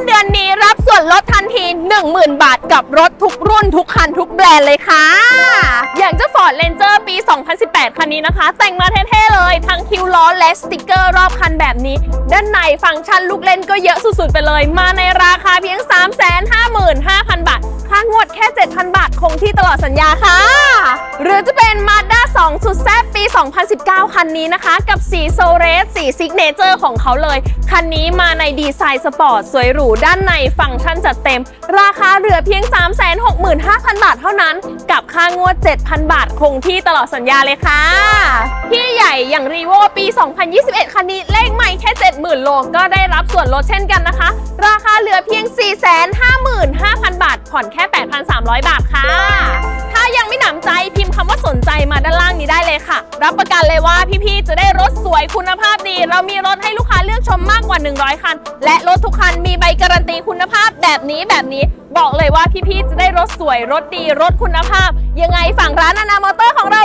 นเดือนนี้รับส่วนลดทันที 10,000 บาทกับรถทุกรุ่นทุกคันทุกแบรนด์เลยค่ะ อย่างเจ้า Ford Ranger ปี 2018 คันนี้นะคะ แต่งมาเท่ๆเลย ทั้งคิวล้อและสติกเกอร์รอบคันแบบนี้ ด้านในฟังก์ชันลูกเล่นก็เยอะสุดๆไปเลย มาในราคาเพียง 355,000 บาท ค่างวดแค่ 7,000 บาทคงที่ตลอดสัญญาค่ะ หรือจะ สุดแซ่บปี 2019 คันนี้นะคะ กับสีโซเรสสีซิกเนเจอร์ของเขาเลย คันนี้มาในดีไซน์สปอร์ต สวยหรูด้านในฟังก์ชันจัดเต็ม ราคาเหลือเพียง 365,000 บาทเท่านั้น กับค่างวด 7,000 บาทคงที่ตลอดสัญญาเลยค่ะ พี่ใหญ่อย่างรีโวปี 2021 คันนี้เลขใหม่แค่ 70,000 โลก็ได้รับส่วนลดเช่นกันนะคะ ราคาเหลือเพียง 455,000 บาท ผ่อนแค่ 8,300 บาทค่ะ ถ้ายังไม่หนำใจ นี้ได้เลยค่ะ รับประกันเลยว่าพี่ๆจะได้รถสวยคุณภาพดี เรามีรถให้ลูกค้าเลือกชมมากกว่า 100 คัน และรถทุกคันมีใบการันตีคุณภาพแบบนี้แบบนี้ บอกเลยว่าพี่ๆจะได้รถสวยรถดีรถคุณภาพ ยังไงฝั่งร้านนานามอเตอร์ของเรา